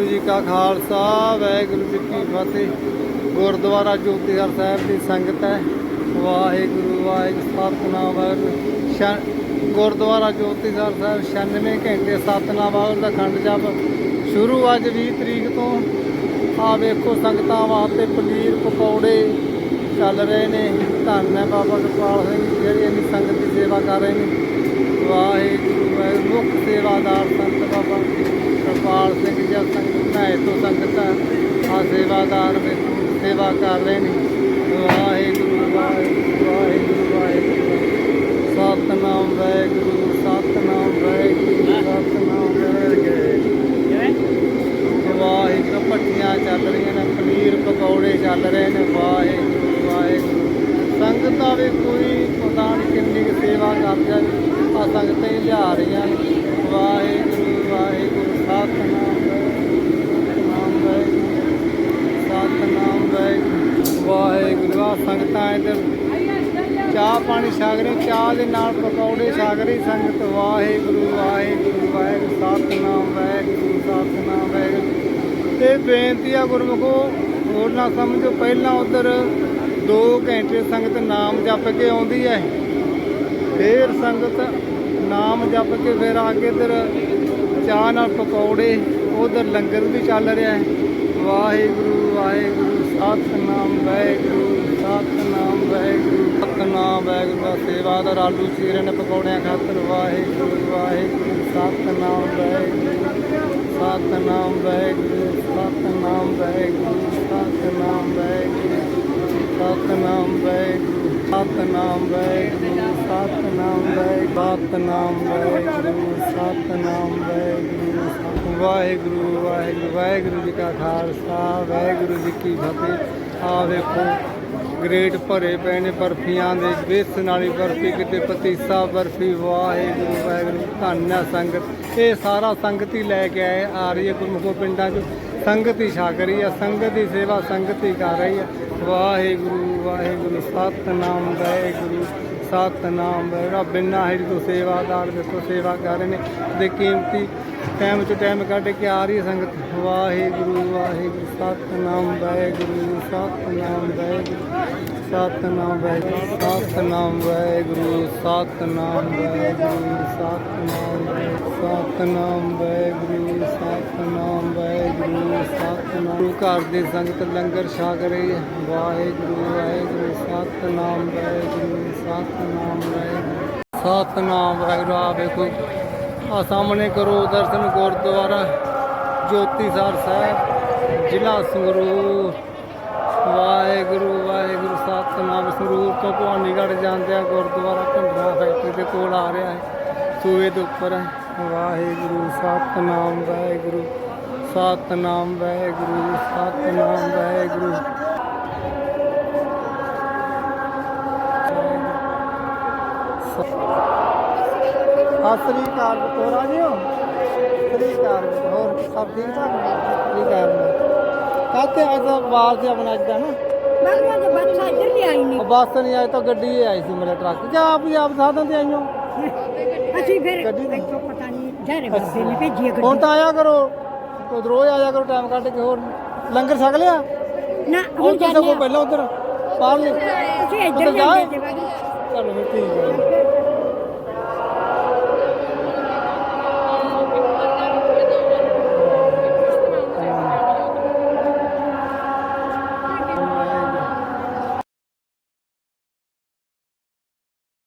ਵਾਹਿਗੁਰੂ ਜੀ ਕਾ ਖਾਲਸਾ, ਵਾਹਿਗੁਰੂ ਜੀ ਕੀ ਫਤਿਹ। ਗੁਰਦੁਆਰਾ ਜੋਤੀਹਰ ਸਾਹਿਬ ਦੀ ਸੰਗਤ ਹੈ। ਵਾਹਿਗੁਰੂ ਵਾਹਿਗੁਰੂ, ਸਤਨਾਮ ਵਾਹਿਗੁਰੂ। ਗੁਰਦੁਆਰਾ ਜੋਤੀਹਰ ਸਾਹਿਬ 96 ਘੰਟੇ ਸਤਨਾਮ ਵਾਹਿਗੁਰੂ ਦਾ ਖੰਡ ਜਪ ਸ਼ੁਰੂ ਅੱਜ 20 ਤਰੀਕ ਤੋਂ। ਆ ਵੇਖੋ ਸੰਗਤਾਂ ਵਾਸਤੇ ਪਨੀਰ, ਪਕੌੜੇ ਚੱਲ ਰਹੇ ਨੇ। ਧੰਨ ਹੈ ਬਾਬਾ ਕਿਰਪਾਲ ਸਿੰਘ ਜਿਹੜੀ ਇੰਨੀ ਸੰਗਤ ਦੀ ਸੇਵਾ ਕਰ ਰਹੇ ਨੇ। ਵਾਹਿਗੁਰੂ ਵਾਹਿਗੁਰੂ, ਮੁੱਖ ਸੇਵਾਦਾਰ ਸੰਤ ਬਾਬਾ। ਕਿਰਪਾਲ ਸਿੰਘ ਜੀ ਸੰਗਤ ਭੈਣ ਤੋਂ ਸੰਗਤ ਆ ਸੇਵਾਦਾਰ ਵਿੱਚ ਸੇਵਾ ਕਰ ਰਹੇ ਨੇ। ਵਾਹਿਗੁਰੂ ਵਾਹਿਗੁਰੂ ਵਾਹਿਗੁਰੂ। ਵਾਹਿਗੁਰੂ ਸਤਨਾਮ ਵਾਹਿਗੁਰੂ ਸਤਨਾਮ ਵਾਹਿਗੁਰੂ ਸਤਨਾਮ ਵਾਹਿਗੁਰੂ। ਵਾਹਿਗੁਰੂ ਭੱਟੀਆਂ ਚੱਲ ਰਹੀਆਂ ਨੇ, ਪਨੀਰ ਪਕੌੜੇ ਚੱਲ ਰਹੇ ਨੇ। ਵਾਹਿਗੁਰੂ ਵਾਹਿਗੁਰੂ। ਸੰਗਤਾਂ ਵੀ ਕੋਈ ਪਤਾ ਨਹੀਂ ਕਿੰਨੀ ਕੁ ਸੇਵਾ ਕਰਦੀਆਂ ਆ ਸੰਗਤਾਂ ਹੀ ਲਿਆ ਰਹੀਆਂ ਨੇ। ਵਾਹਿਗੁਰੂ। ਵਾਹਿਗੁਰੂ ਸਤਨਾਮ ਵਾਹਿਗੁਰੂ ਸਤਨਾਮ ਵਾਹਿਗੁਰੂ। ਵਾਹਿਗੁਰੂ ਆ ਸੰਗਤਾਂ ਇੱਧਰ ਚਾਹ ਪਾਣੀ ਛਕ ਰਹੇ, ਚਾਹ ਦੇ ਨਾਲ ਪਕੌੜੇ ਛਕ ਰਹੀ, ਸੰਗਤ ਵਾਹਿਗੁਰੂ ਵਾਹਿਗੁਰੂ ਵਾਹਿਗੁਰੂ ਸਤਨਾਮ ਵਾਹਿਗੁਰੂ ਸਤਨਾਮ ਵਾਹਿਗੁਰੂ। ਤੇ ਬੇਨਤੀ ਆ ਗੁਰਮੁਖੋ, ਹੋਰ ਨਾ ਸਮਝੋ, ਪਹਿਲਾਂ ਉਧਰ 2 ਘੰਟੇ ਸੰਗਤ ਨਾਮ ਜਪ ਕੇ ਆਉਂਦੀ ਹੈ। ਫੇਰ ਸੰਗਤ ਨਾਮ ਜਪ ਕੇ ਫਿਰ ਆ ਕੇ ਇੱਧਰ ਚਾਹ ਨਾਲ ਪਕੌੜੇ ਉਧਰ ਲੰਗਰ ਵੀ ਚੱਲ ਰਿਹਾ ਹੈ ਵਾਹਿਗੁਰੂ ਵਾਹਿਗੁਰੂ ਸਤਨਾਮ ਵਾਹਿਗੁਰੂ ਸਤਨਾਮ ਵਾਹਿਗੁਰੂ ਸਤਨਾਮ ਵਾਹਿਗੁਰੂ ਦਾ ਸੇਵਾਦਾਰ ਆਲੂ ਚੀਰੇ ਨੇ ਪਕੌੜਿਆਂ ਖਾਤਰ ਵਾਹਿਗੁਰੂ ਵਾਹਿਗੁਰੂ ਸਤਨਾਮ ਵਾਹਿਗੁਰੂ ਸਤਨਾਮ ਵਾਹਿਗੁਰੂ ਸਤਨਾਮ ਵਾਹਿਗੁਰੂ ਸਤਨਾਮ ਵਾਹਿਗੁਰੂ ਸਤਨਾਮ ਵਾਹਿਗੁਰੂ ਸਤਨਾਮ ਵਾਹਿਗੁਰੂ ਸਤਨਾਮ ਵਾਹਿਗੁਰੂ ਸਤਨਾਮ ਵਾਹਿਗੁਰੂ ਸਤਨਾਮ ਵਾਹਿਗੁਰੂ ਵਾਹਿਗੁਰੂ ਵਾਹਿਗੁਰੂ ਵਾਹਿਗੁਰੂ ਜੀ ਕਾ ਖਾਲਸਾ, ਵਾਹਿਗੁਰੂ ਜੀ ਕੀ ਫਤਿਹ। ਆ ਵੇਖੋ, ਗ੍ਰੇਟ ਭਰੇ ਪਏ ਨੇ ਬਰਫੀਆਂ ਦੇ ਵੇਸਣ ਵਾਲੀ ਬਰਫੀ ਕਿਤੇ ਪਤੀਸਾ ਬਰਫੀ, ਵਾਹਿਗੁਰੂ ਵਾਹਿਗੁਰੂ, ਧੰਨ ਹੈ ਸੰਗਤ। ਇਹ ਸਾਰਾ ਸੰਗਤ ਹੀ ਲੈ ਕੇ ਆਏ ਆ ਰਹੀ ਹੈ ਗੁਰਮੁਖੋ ਪਿੰਡਾਂ 'ਚ। ਸੰਗਤ ਹੀ ਛਕ ਰਹੀ ਹੈ, ਸੰਗਤ ਦੀ ਸੇਵਾ ਸੰਗਤ ਹੀ ਕਰ ਰਹੀ ਹੈ। ਵਾਹਿਗੁਰੂ ਵਾਹਿਗੁਰੂ, ਸਤਨਾਮ ਵਾਹਿਗੁਰੂ। ਸਤਨਾਮ ਜਿਹੜਾ ਬਿਨਾਂ ਹਿਰੀ ਤੋਂ ਸੇਵਾਦਾਰ, ਦੇਖੋ ਸੇਵਾ ਕਰ ਰਹੇ ਨੇ। ਤੇ ਕੀਮਤੀ ਟਾਈਮ ਚ ਟਾਈਮ ਕੱਢ ਕੇ ਆ ਰਹੀ ਸੰਗਤ। ਵਾਹਿਗੁਰੂ ਵਾਹਿਗੁਰੂ, ਸਤਨਾਮ ਵਾਹਿਗੁਰੂ ਸਤਨਾਮ ਵਾਹਿਗੁਰੂ ਸਤਨਾਮ ਵਾਹਿਗੁਰੂ ਸਤਨਾਮ ਵਾਹਿਗੁਰੂ ਸਤਨਾਮ ਵਾਹਿਗੁਰੂ, ਸਤਨਾਮ ਸਤਨਾਮ, ਵਾਹਿਗੁਰੂ ਸਤਨਾਮ ਵਾਹਿਗੁਰੂ, ਸਤਨਾਮ। ਘਰ ਦੇ ਸੰਗਤ ਲੰਗਰ ਛਕ ਰਹੀ ਵਾਹਿਗੁਰੂ ਵਾਹਿਗੁਰੂ ਸਤਨਾਮ ਵਾਹਿਗੁਰੂ ਸਤਨਾਮ ਵਾਹਿਗੁਰੂ ਸਤਨਾਮ ਵਾਹਿਗੁਰੂ ਆ ਵੇਖੋ। ਆ ਸਾਹਮਣੇ ਕਰੋ ਦਰਸ਼ਨ ਗੁਰਦੁਆਰਾ ਜੋਤੀਸਰ ਸਾਹਿਬ, ਜ਼ਿਲ੍ਹਾ ਸੰਗਰੂਰ। ਵਾਹਿਗੁਰੂ ਵਾਹਿਗੁਰੂ, ਸਤਨਾਮ ਸੰਗਰੂਰ ਤੋਂ ਭਵਾਨੀਗੜ੍ਹ ਜਾਂਦੇ ਆ ਗੁਰਦੁਆਰਾ ਭੰਡਰਾ ਫੈਕਟਰੀ ਦੇ ਕੋਲ ਆ ਰਿਹਾ ਹੈ। ਸੂਏ ਦੇ ਉੱਪਰ ਹੈ। ਵਾਹਿਗੁਰੂ, ਸਤਨਾਮ ਵਾਹਿਗੁਰੂ ਸਤਨਾਮ ਵਾਹਿਗੁਰੂ ਸਤਨਾਮ, ਵਾਹਿਗੁਰੂ। ਸ੍ਰੀ ਅਕਾਲ ਹੋਰ ਸ੍ਰੀ ਅਕਾਲ ਹੋਰ ਸਭ ਠੀਕ ਠਾਕ? ਨੇ ਸ੍ਰੀ ਅੱਜ ਆਵਾਜ਼ ਤੇ ਆਪਣਾ ਅੱਜ ਨਾ। ਮੈਂ ਕਿਹਾ ਬੱਸ ਇੱਧਰ ਨਹੀਂ ਆਈ ਤਾਂ ਗੱਡੀ ਹੀ ਆਈ ਸੀ ਮੇਰੇ ਟਰੱਕ। ਜਾਂ ਆਪ ਹੀ ਆਪ ਸਾਧਨ ਤੇ ਆਈਓ। ਅਸੀਂ ਫਿਰ ਇੱਥੋਂ ਪਤਾ ਨਹੀਂ ਜਾਰੇ ਬੱਸੇ ਨੇ ਭੇਜੀ ਗੱਡੀ। ਹੁਣ ਤਾਂ ਆਇਆ ਕਰੋ। ਕੋਈ ਰੋਜ਼ ਆਇਆ ਕਰੋ ਟਾਈਮ ਕੱਢ ਕੇ ਹੋਰ। ਲੰਗਰ ਛਕ ਲਿਆ? ਨਾ ਹੁਣ ਜਾਣਾ ਪਹਿਲਾਂ ਉਧਰ। ਬਾਹਰ ਲੈ ਤੁਸੀਂ ਇੱਧਰ ਜਾਂਦੇ 看着跟真一样